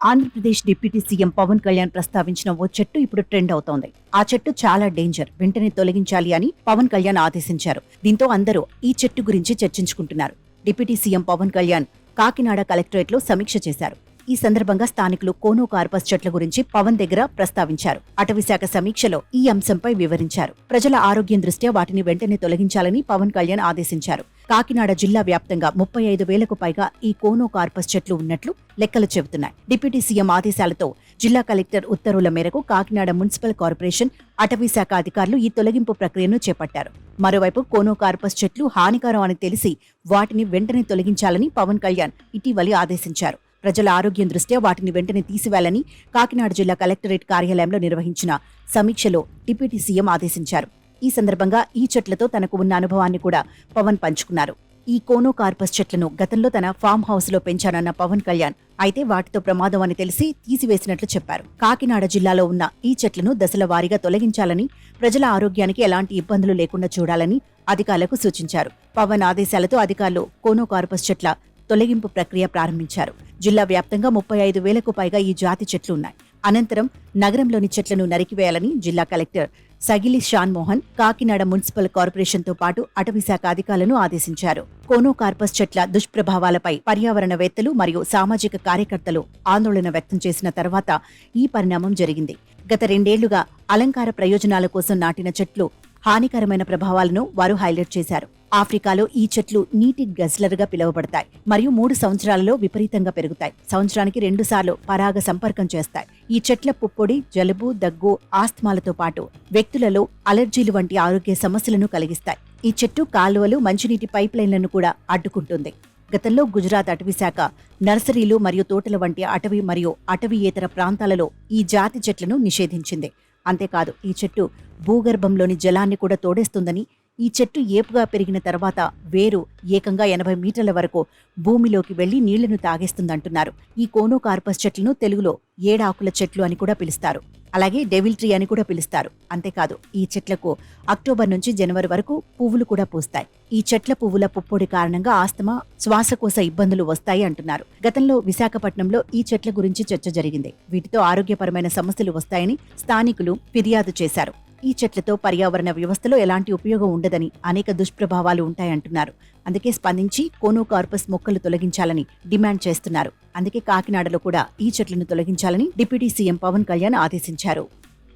Andhra Pradesh deputy CM Pawan Kalyan ప్రస్తావించిన ఓ చెట్టు ఇప్పుడు ట్రెండ్ అవుతోంది. ఆ చెట్టు చాలా డేంజర్. వెంటనే తొలగించాలి అని పవన్ కళ్యాణ్ ఆదేశించారు. దీంతో అందరూ ఈ చెట్టు గురించి చర్చించుకుంటున్నారు. డిప్యూటీ సీఎం పవన్ కళ్యాణ్ కాకినాడ కలెక్టరేట్లో సమీక్ష చేశారు. ఈ సందర్భంగా స్థానికులు కోనో కార్పస్ చెట్ల గురించి పవన్ దగ్గర ప్రస్తావించారు. అటవీశాఖ సమీక్షలో ఈ అంశంపై వివరించారు. ప్రజల ఆరోగ్యం దృష్ట్యా వాటిని వెంటనే తొలగించాలని పవన్ కళ్యాణ్ ఆదేశించారు. కాకినాడ జిల్లా వ్యాప్తంగా ముప్పై ఐదు వేలకు పైగా ఈ కోనో కార్పస్ చెట్లు ఉన్నట్లు లెక్కలు చెబుతున్నాయి. డిప్యూటీ సీఎం ఆదేశాలతో జిల్లా కలెక్టర్ ఉత్తర్వుల మేరకు కాకినాడ మున్సిపల్ కార్పొరేషన్ అటవీ శాఖ అధికారులు ఈ తొలగింపు ప్రక్రియను చేపట్టారు. మరోవైపు కోనో కార్పస్ చెట్లు హానికరం అని తెలిసి వాటిని వెంటనే తొలగించాలని పవన్ కళ్యాణ్ ఇటీవలి ఆదేశించారు. ప్రజల ఆరోగ్యం దృష్ట్యా వాటిని వెంటనే తీసివేయాలని కాకినాడ జిల్లా కలెక్టరేట్ కార్యాలయంలో నిర్వహించిన సమీక్షలో డిప్యూటీ సీఎం ఆదేశించారు. ఈ సందర్భంగా ఈ చెట్లతో తనకు ఉన్న అనుభవాన్ని కూడా పవన్ పంచుకున్నారు. ఈ కోనో కార్పస్ చెట్లను గతంలో తన ఫామ్ హౌస్లో పెంచానన్న పవన్ కళ్యాణ్ అయితే వాటితో ప్రమాదం అని తెలిసి తీసివేసినట్లు చెప్పారు. కాకినాడ జిల్లాలో ఉన్న ఈ చెట్లను దశల వారీగా తొలగించాలని ప్రజల ఆరోగ్యానికి ఎలాంటి ఇబ్బందులు లేకుండా చూడాలని అధికారులకు సూచించారు. పవన్ ఆదేశాలతో అధికారులు కోనో కార్పస్ చెట్ల తొలగింపు ప్రక్రియ ప్రారంభించారు. జిల్లా వ్యాప్తంగా ముప్పై ఐదు వేలకు పైగా ఈ జాతి చెట్లు ఉన్నాయి. అనంతరం నగరంలోని చెట్లను నరికివేయాలని జిల్లా కలెక్టర్ సగిలి షాన్ మోహన్ కాకినాడ మున్సిపల్ కార్పొరేషన్తో పాటు అటవీశాఖ అధికారులను ఆదేశించారు. కోనోకార్పస్ చెట్ల దుష్ప్రభావాలపై పర్యావరణవేత్తలు మరియు సామాజిక కార్యకర్తలు ఆందోళన వ్యక్తం చేసిన తర్వాత ఈ పరిణామం జరిగింది. గత రెండేళ్ళుగా అలంకార ప్రయోజనాల కోసం నాటిన చెట్లు హానికరమైన ప్రభావాలను వారు హైలైట్ చేశారు. ఆఫ్రికాలో ఈ చెట్లు నీటి గజ్లర్గా పిలువబడతాయి మరియు మూడు సంవత్సరాలలో విపరీతంగా పెరుగుతాయి. సంవత్సరానికి రెండుసార్లు పరాగ సంపర్కం చేస్తాయి. ఈ చెట్ల పుప్పొడి జలుబు దగ్గు ఆస్తమాలతో పాటు వ్యక్తులలో అలర్జీలు వంటి ఆరోగ్య సమస్యలను కలిగిస్తాయి. ఈ చెట్టు కాలువలు మంచినీటి పైప్ లైన్లను కూడా అడ్డుకుంటుంది. గతంలో గుజరాత్ అటవీ శాఖ నర్సరీలు మరియు తోటల వంటి అటవీ మరియు అటవీయేతర ప్రాంతాలలో ఈ జాతి చెట్లను నిషేధించింది. అంతేకాదు ఈ చెట్టు భూగర్భంలోని జలాన్ని కూడా తోడేస్తుందని ఈ చెట్టు ఏపుగా పెరిగిన తర్వాత వేరు ఏకంగా ఎనభై మీటర్ల వరకు భూమిలోకి వెళ్ళి నీళ్ళను తాగేస్తుందంటున్నారు. ఈ కోనోకార్పస్ చెట్లను తెలుగులో ఏడాకుల చెట్లు అని కూడా పిలుస్తారు. అలాగే డెవిల్ ట్రీ అని కూడా పిలుస్తారు. అంతేకాదు ఈ చెట్లకు అక్టోబర్ నుంచి జనవరి వరకు పువ్వులు కూడా పూస్తాయి. ఈ చెట్ల పువ్వుల పుప్పొడి కారణంగా ఆస్తమా శ్వాసకోశ ఇబ్బందులు వస్తాయి అంటున్నారు. గతంలో విశాఖపట్నంలో ఈ చెట్ల గురించి చర్చ జరిగింది. వీటితో ఆరోగ్యపరమైన సమస్యలు వస్తాయని స్థానికులు ఫిర్యాదు చేశారు. ఈ చెట్లతో పర్యావరణ వ్యవస్థలో ఎలాంటి ఉపయోగం ఉండదని అనేక దుష్ప్రభావాలు ఉంటాయంటున్నారు. అందుకే స్పందించి కోనో కార్పస్ మొక్కలు తొలగించాలని డిమాండ్ చేస్తున్నారు. అందుకే కాకినాడలో కూడా ఈ చెట్లను తొలగించాలని డిప్యూటీ సీఎం పవన్ కళ్యాణ్ ఆదేశించారు.